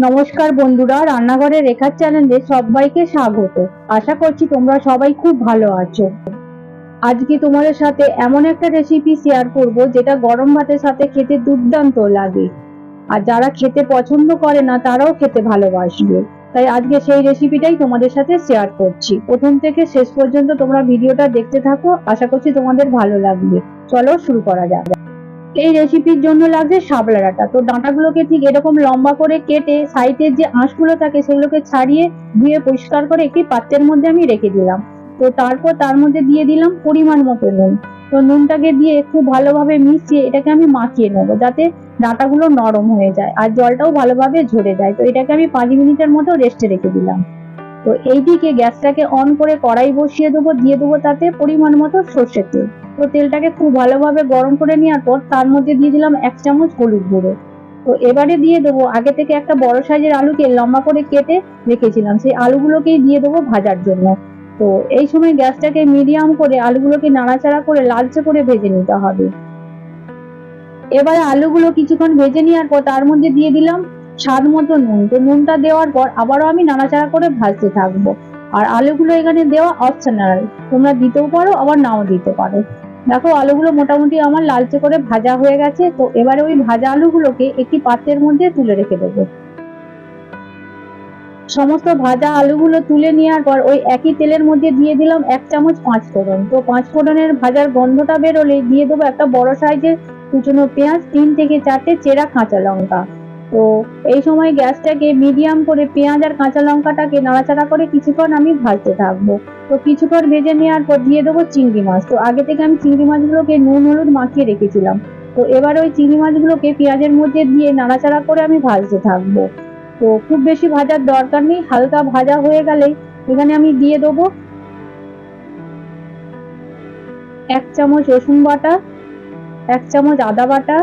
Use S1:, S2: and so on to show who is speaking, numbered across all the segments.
S1: নমস্কার বন্ধুরা, রান্নাঘরের রেখার চ্যানেলে সবাইকে স্বাগত। আশা করছি তোমরা সবাই খুব ভালো আছো। আজকে তোমাদের সাথে এমন একটা রেসিপি শেয়ার করব, যেটা গরম ভাতের সাথে খেতে দুর্দান্ত লাগে। আর যারা খেতে পছন্দ করে না, তারাও খেতে ভালোবাসবে। তাই আজকে সেই রেসিপিটাই তোমাদের সাথে শেয়ার করছি। প্রথম থেকে শেষ পর্যন্ত তোমরা ভিডিওটা দেখতে থাকো। আশা করছি তোমাদের ভালো লাগবে। চলো শুরু করা যাক। এই রেসিপির জন্য লাগছে শাপলা ডাঁটা। তো ডাঁটাগুলোকে ঠিক এরকম লম্বা করে কেটে সাইডের যে আঁশগুলো থাকে সেগুলোকে ছাড়িয়ে ধুয়ে পরিষ্কার করে একটি পাত্রের মধ্যে আমি রেখে দিলাম। তো তারপর তার মধ্যে দিয়ে দিলাম পরিমাণ মতো নুন। তো নুনটাকে দিয়ে খুব ভালোভাবে মিশিয়ে এটাকে আমি মাখিয়ে নেব যাতে ডাঁটাগুলো নরম হয়ে যায় আর জলটাও ভালোভাবে ঝরে যায়। তো এটাকে আমি পাঁচ মিনিটের মতো রেস্টে রেখে দিলাম। তো এইদিকে গ্যাসটাকে অন করে কড়াই বসিয়ে দেবো, দিয়ে দেবো তাতে পরিমাণ মতো সর্ষের তেল। তো তেলটাকে খুব ভালোভাবে গরম করে নেওয়ার পর তার মধ্যে দিয়ে দিলাম এক চামচ হলুদ গুঁড়ো। তো এবারে দিয়ে দেবো, আগে থেকে একটা বড় সাইজের আলুকে লম্বা করে কেটে রেখেছিলাম, সেই আলুগুলোকেই দিয়ে দেবো ভাজার জন্য। তো এই সময় গ্যাসটাকে মিডিয়াম করে আলুগুলোকে নাড়াচাড়া করে লালচে করে ভেজে নিতে হবে। এবারে আলুগুলো কিছুক্ষণ ভেজে নেওয়ার পর তার মধ্যে দিয়ে দিলাম স্বাদ মতো নুন। তো নুনটা দেওয়ার পর আবারও আমি নাড়াচাড়া করে ভাজতে থাকব। আর আলুগুলো এখানে দেওয়া অপশনাল তোমরা দিতেও পারো, আবার নাও দিতে পারো। দেখো, আলুগুলো মোটামুটি আমার লালচে করে ভাজা হয়ে গেছে। তো এবারে ওই ভাজা আলুগুলোকে একটি পাত্রের মধ্যে তুলে রেখে দেবো। সমস্ত ভাজা আলুগুলো তুলে নেওয়ার পর ওই একই তেলের মধ্যে দিয়ে দিলাম এক চামচ পাঁচ ফোড়ন তো পাঁচ ফোড়নের ভাজার গন্ধটা বেরোলে দিয়ে দেবো একটা বড় সাইজের কুচনো পেঁয়াজ, তিন থেকে চারটে চেরা কাঁচা লঙ্কা। তো এই সময় গ্যাসটাকে মিডিয়াম করে পেঁয়াজ আর কাঁচা লঙ্কাটাকে নাড়াচাড়া করে কিছুক্ষণ আমি ভাজতে থাকব। তো কিছুক্ষণ ভেজে নেওয়ার পর দিয়ে দেবো চিংড়ি মাছ। তো আগে থেকে আমি চিংড়ি মাছগুলোকে নুন, হলুদ মাখিয়ে রেখেছিলাম। তো এবার ওই চিংড়ি মাছগুলোকে পেঁয়াজের মধ্যে দিয়ে নাড়াচাড়া করে আমি ভাজতে থাকব। তো খুব বেশি ভাজার দরকার নেই, হালকা ভাজা হয়ে গেলেই এখানে আমি দিয়ে দেবো এক চামচ রসুন বাটা, এক চামচ আদা বাটা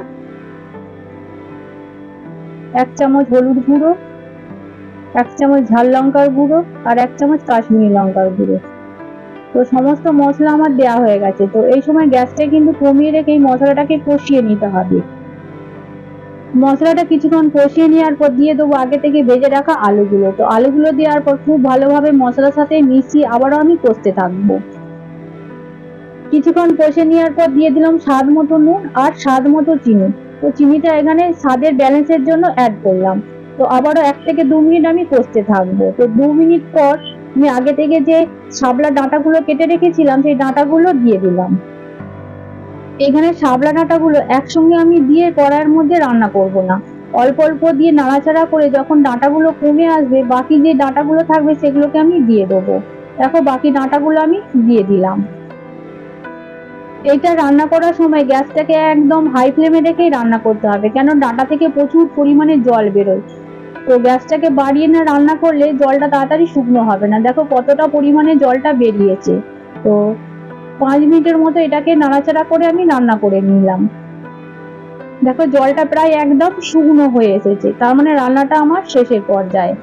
S1: এক চামচ হলুদ গুঁড়ো, এক চামচ ঝাল লঙ্কার গুঁড়ো আর এক চামচ কাশ্মীরি লঙ্কার গুঁড়ো। তো সমস্ত মশলা আমার দেওয়া হয়ে গেছে। তো এই সময় গ্যাসটা কিন্তু কমিয়ে রেখে এই মশলাটাকে কষিয়ে নিতে হবে। মশলাটা কিছুক্ষণ কষিয়ে নেওয়ার পর দিয়ে দেবো আগে থেকে ভেজে রাখা আলুগুলো। তো আলুগুলো দেওয়ার পর খুব ভালোভাবে মশলার সাথে মিশিয়ে আবারও আমি কষতে থাকব। কিছুক্ষণ কষে নেওয়ার পর দিয়ে দিলাম স্বাদ মতো নুন আর স্বাদ মতো চিনি। তো চিনিটা এখানে স্বাদের ব্যালেন্সের জন্য অ্যাড করলাম। তো আবারও এক থেকে দু মিনিট আমি কষতে থাকব। তো দু মিনিট পর আমি আগে থেকে যে শাপলা ডাঁটাগুলো কেটে রেখেছিলাম, সেই ডাঁটাগুলো দিয়ে দিলাম। এখানে শাপলা ডাঁটাগুলো একসঙ্গে আমি দিয়ে কড়াইয়ের মধ্যে রান্না করব না। অল্প অল্প দিয়ে নাড়াচাড়া করে যখন ডাঁটাগুলো কমে আসবে, বাকি যে ডাঁটাগুলো থাকবে সেগুলোকে আমি দিয়ে দেবো। দেখো বাকি ডাঁটাগুলো আমি দিয়ে দিলাম। এটা রান্না করার সময় গ্যাসটাকে একদম হাই ফ্লেমে রেখেই রান্না করতে হবে। কেন? ডাঁটা থেকে প্রচুর পরিমাণে জল বেরোয়। তো গ্যাসটাকে বাড়িয়ে না রান্না করলে জলটা তাড়াতাড়ি শুকনো হবে না। দেখো কতটা পরিমাণে জলটা বেরিয়েছে। তো পাঁচ মিনিটের মতো এটাকে নাড়াচাড়া করে আমি রান্না করে নিলাম। দেখো জলটা প্রায় একদম শুকনো হয়ে এসেছে। তার মানে রান্নাটা আমার শেষের পর্যায়ে।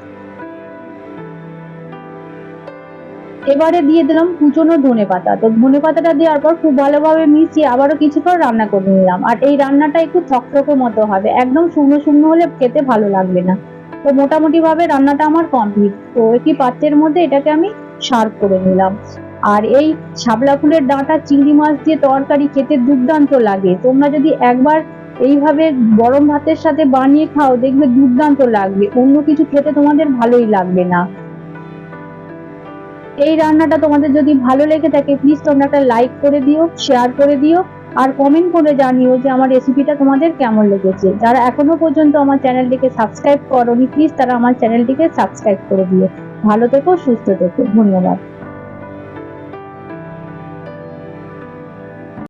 S1: এবারে দিয়ে দিলাম কুচনো ধনে পাতা। তো ধনে পাতাটা দেওয়ার পর খুব ভালোভাবে মিশিয়ে আবারও কিছুক্ষণ রান্না করে নিলাম। আর এই রান্নাটা একটু থকথকে মতো হবে। একদম শুকনো শুকনো হলে খেতে ভালো লাগবে না। তো মোটামুটি ভাবে রান্নাটা আমার কমপ্লিট। তো একটি পাত্রের মধ্যে এটাকে আমি সার্ভ করে নিলাম। আর এই শাপলা ফুলের ডাঁটা, চিংড়ি মাছ দিয়ে তরকারি খেতে দুর্দান্ত লাগে। তোমরা যদি একবার এইভাবে গরম ভাতের সাথে বানিয়ে খাও, দেখবে দুর্দান্ত লাগবে। অন্য কিছু খেতে তোমাদের ভালোই লাগবে না। এই রান্নাটা তোমাদের যদি ভালো লেগে থাকে প্লিজ তোমরা একটা লাইক করে দিও শেয়ার করে দিও, আর কমেন্ট করে জানিও যে আমার রেসিপিটা তোমাদের কেমন লেগেছে। যারা এখনও পর্যন্ত আমার চ্যানেলটিকে সাবস্ক্রাইব করনি প্লিজ তারা আমার চ্যানেলটিকে সাবস্ক্রাইব করে দিও। ভালো থেকো, সুস্থ থেকো। ধন্যবাদ।